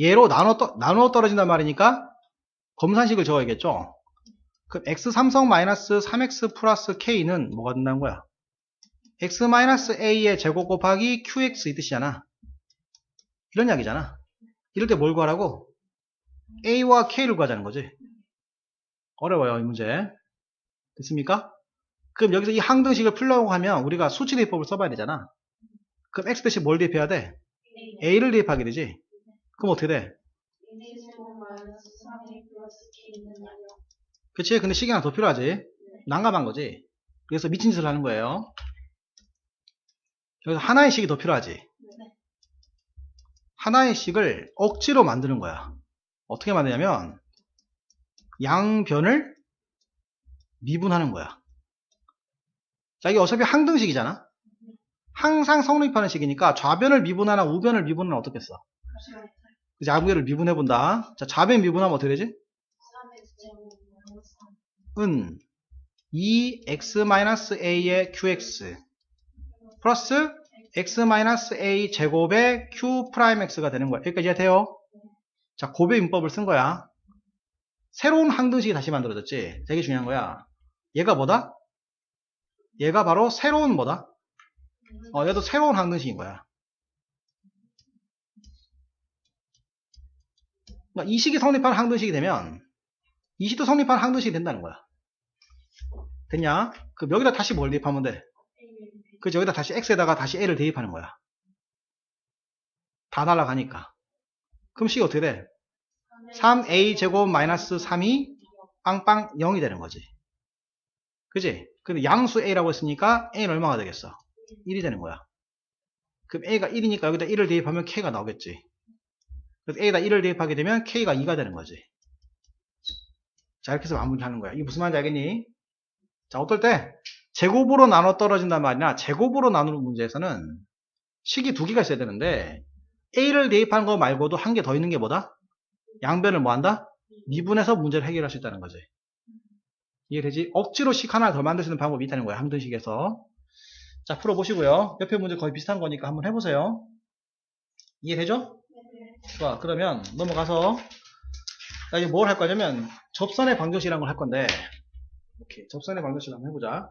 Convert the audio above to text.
얘로 나눠, 떠, 나누어 떨어진단 말이니까 검산식을 적어야겠죠? 그럼 x 삼성 마이너스 3x 플러스 k는 뭐가 된다는 거야? x 마이너스 a의 제곱 곱하기 qx 이 뜻이잖아. 이런 이야기잖아. 이럴 때 뭘 구하라고? a와 k를 구하자는 거지. 어려워요, 이 문제. 됐습니까? 그럼 여기서 이 항등식을 풀려고 하면 우리가 수치 대입법을 써봐야 되잖아. 그럼 x 대신 뭘 대입해야 돼? a를 대입하게 되지. 그럼 어떻게 돼? 제곱 마이너스 3이 플러스 K는 아니요. 그치? 근데 식이 하나 더 필요하지. 난감한 거지. 그래서 미친 짓을 하는 거예요. 여기서 하나의 식이 더 필요하지. 하나의 식을 억지로 만드는 거야. 어떻게 만드냐면 양변을 미분하는 거야. 자, 이게 어차피 항등식이잖아. 항상 성립하는 식이니까 좌변을 미분하나 우변을 미분하나 어떻겠어? 그래서 양변을 미분해 본다. 자, 좌변 미분하면 어떻게 되지? 3x 제곱 마이너스 3. 은 2x-a의 qx 플러스 x-a 제곱의 q'x가 되는 거야. 여기까지 이해돼요? 자, 고배 문법을 쓴 거야. 새로운 항등식이 다시 만들어졌지. 되게 중요한 거야. 얘가 뭐다? 얘가 바로 새로운 뭐다? 어, 얘도 새로운 항등식인 거야. 그러니까 이 식이 성립한 항등식이 되면 이 식도 성립한 항등식이 된다는 거야. 됐냐? 그럼 여기다 다시 뭘 대입하면 돼? 그죠? 여기다 다시 x에다가 다시 a를 대입하는 거야. 다 날라가니까. 그럼 식이 어떻게 돼? 3a 제곱 마이너스 3이 빵빵 0이 되는 거지. 그지? 근데 양수 a라고 했으니까 a는 얼마가 되겠어? 1이 되는 거야. 그럼 a가 1이니까 여기다 1을 대입하면 k가 나오겠지. 그래서 a에다 1을 대입하게 되면 k가 2가 되는 거지. 자, 이렇게 해서 마무리하는 거야. 이게 무슨 말인지 알겠니? 자, 어떨 때 제곱으로 나눠 떨어진단 말이나 제곱으로 나누는 문제에서는 식이 두 개가 있어야 되는데 a를 대입하는 거 말고도 한 개 더 있는 게 뭐다? 양변을 뭐 한다? 미분해서 문제를 해결할 수 있다는 거지. 이해되지? 억지로 식 하나 더 만들 수 있는 방법이 있다는 거야. 항등식에서. 자, 풀어보시고요. 옆에 문제 거의 비슷한 거니까 한번 해보세요. 이해되죠? 좋아. 그러면 넘어가서 자, 이제 뭘 할 거냐면 접선의 방정식이라는 걸 할 건데 오케이. 접선의 방정식 한번 해보자.